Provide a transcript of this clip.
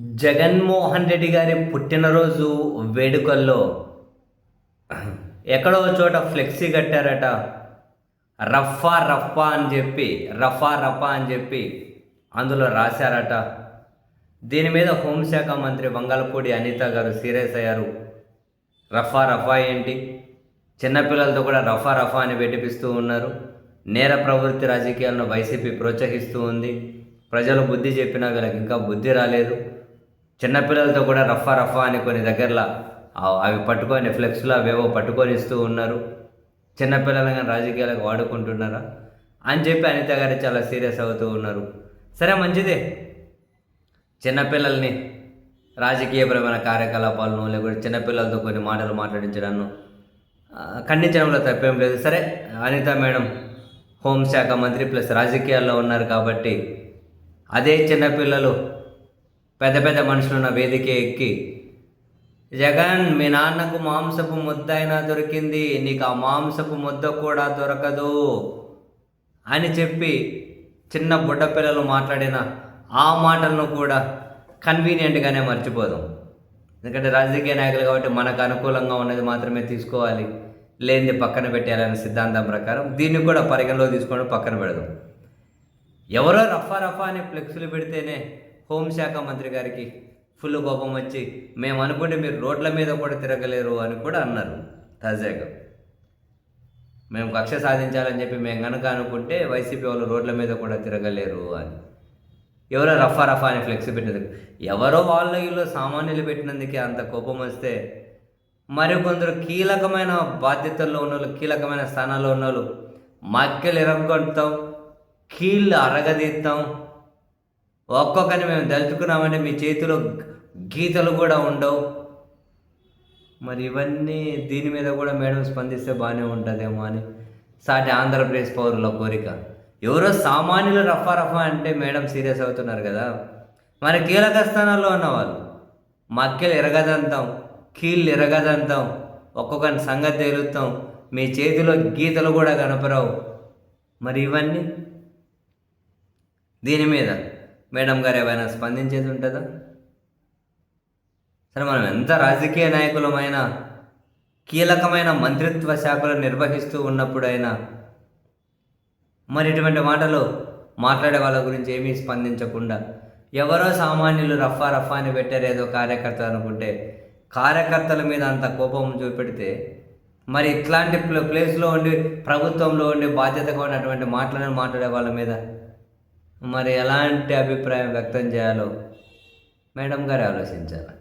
జగన్మోహన్ రెడ్డి గారి పుట్టినరోజు వేడుకల్లో ఎక్కడో చోట ఫ్లెక్సీ కట్టారట. రఫా రఫా అని చెప్పి రఫా రఫా అని చెప్పి అందులో రాశారట. దీని మీద హోంశాఖ మంత్రి వంగలపూడి అనిత గారు సీరియస్ అయ్యారు. రఫా రఫా ఏంటి? చిన్నపిల్లలతో కూడా రఫా రఫా అని పెట్టిపిస్తూ ఉన్నారు. నేర ప్రవృత్తి రాజకీయాలను వైసీపీ ప్రోత్సహిస్తూ ఉంది. ప్రజలు బుద్ధి చెప్పినా వీళ్ళకి ఇంకా బుద్ధి రాలేదు. చిన్నపిల్లలతో కూడా రఫా రఫా అని కొన్ని దగ్గరలో అవి పట్టుకొని ఫ్లెక్స్లో అవేవో పట్టుకొని ఇస్తూ ఉన్నారు. చిన్నపిల్లలు కానీ రాజకీయాలకు వాడుకుంటున్నారా? అని చెప్పి అనిత గారు చాలా సీరియస్ అవుతూ ఉన్నారు. సరే మంచిదే. చిన్నపిల్లల్ని రాజకీయపరమైన కార్యకలాపాలను లేకపోతే చిన్నపిల్లలతో కొన్ని మాటలు మాట్లాడించడాన్ని ఖండించడంలో తప్పేం లేదు. సరే అనిత మేడం హోంశాఖ మంత్రి ప్లస్ రాజకీయాల్లో ఉన్నారు కాబట్టి అదే చిన్నపిల్లలు పెద్ద పెద్ద మనుషులున్న వేదిక ఎక్కి జగన్ మీ నాన్నకు మాంసపు ముద్ద అయినా దొరికింది నీకు ఆ మాంసపు ముద్ద కూడా దొరకదు అని చెప్పి చిన్న బుడ్డ పిల్లలు మాట్లాడిన ఆ మాటలను కూడా కన్వీనియంట్గానే మర్చిపోదాం. ఎందుకంటే రాజకీయ నాయకులు కాబట్టి మనకు అనుకూలంగా ఉన్నది మాత్రమే తీసుకోవాలి. లేనిది పక్కన పెట్టాలనే సిద్ధాంతం ప్రకారం దీన్ని కూడా పరిగణలో తీసుకొని పక్కన పెడదాం. ఎవరో రఫా రఫా అని ఫ్లెక్సులు పెడితేనే హోంశాఖ మంత్రి గారికి ఫుల్ కోపం వచ్చి మేము అనుకుంటే మీరు రోడ్ల మీద కూడా తిరగలేరు అని కూడా అన్నారు తాజాగా. మేము కక్ష సాధించాలని చెప్పి మేము కనుక అనుకుంటే వైసీపీ వాళ్ళు రోడ్ల మీద కూడా తిరగలేరు అని. ఎవరో రఫా రఫా అని ఫ్లెక్స్ పెట్టినందుకు. ఎవరో వాళ్ళ ఇల్లు సామాన్యులు పెట్టినందుకే అంత కోపం వస్తే మరి కొందరు కీలకమైన బాధ్యతల్లో ఉన్న వాళ్ళు కీలకమైన స్థానాల్లో ఉన్న వాళ్ళు మక్కెలు ఎరగొడతాం కీళ్ళు అరగదీస్తాం ఒక్కొక్కరిని మేము దలుచుకున్నామంటే మీ చేతిలో గీతలు కూడా ఉండవు. మరి ఇవన్నీ దీని మీద కూడా మేడం స్పందిస్తే బాగానే ఉంటుందేమో అని సాటి ఆంధ్రప్రదేశ్ పౌరుల కోరిక. ఎవరో సామాన్యులు రఫా రఫా అంటే మేడం సీరియస్ అవుతున్నారు కదా. మరి కీలక స్థానాల్లో ఉన్నవాళ్ళు మక్కెలు ఎరగదంతాం కీళ్ళు ఎరగదంతాం ఒక్కొక్కరి సంగతి తేలుతాం మీ చేతిలో గీతలు కూడా కనపరావు మరి ఇవన్నీ? దీని మీద మేడం గారు ఏమైనా స్పందించేది ఉంటుందా? సరే మనం ఎంత రాజకీయ నాయకులమైనా కీలకమైన మంత్రిత్వ శాఖలు నిర్వహిస్తూ ఉన్నప్పుడైనా మరి ఇటువంటి మాటలు మాట్లాడే వాళ్ళ గురించి ఏమీ స్పందించకుండా ఎవరో సామాన్యులు రఫా రఫా అని పెట్టారు ఏదో కార్యకర్త అనుకుంటే కార్యకర్తల మీద అంత కోపం చూపెడితే మరి ఇట్లాంటి ప్లేస్లో ఉండి ప్రభుత్వంలో ఉండి బాధ్యతగా ఉన్నటువంటి మాటలను మాట్లాడే వాళ్ళ మీద మరి ఎలాంటి అభిప్రాయం వ్యక్తం చేయాలో మేడం గారు ఆలోచించాలి?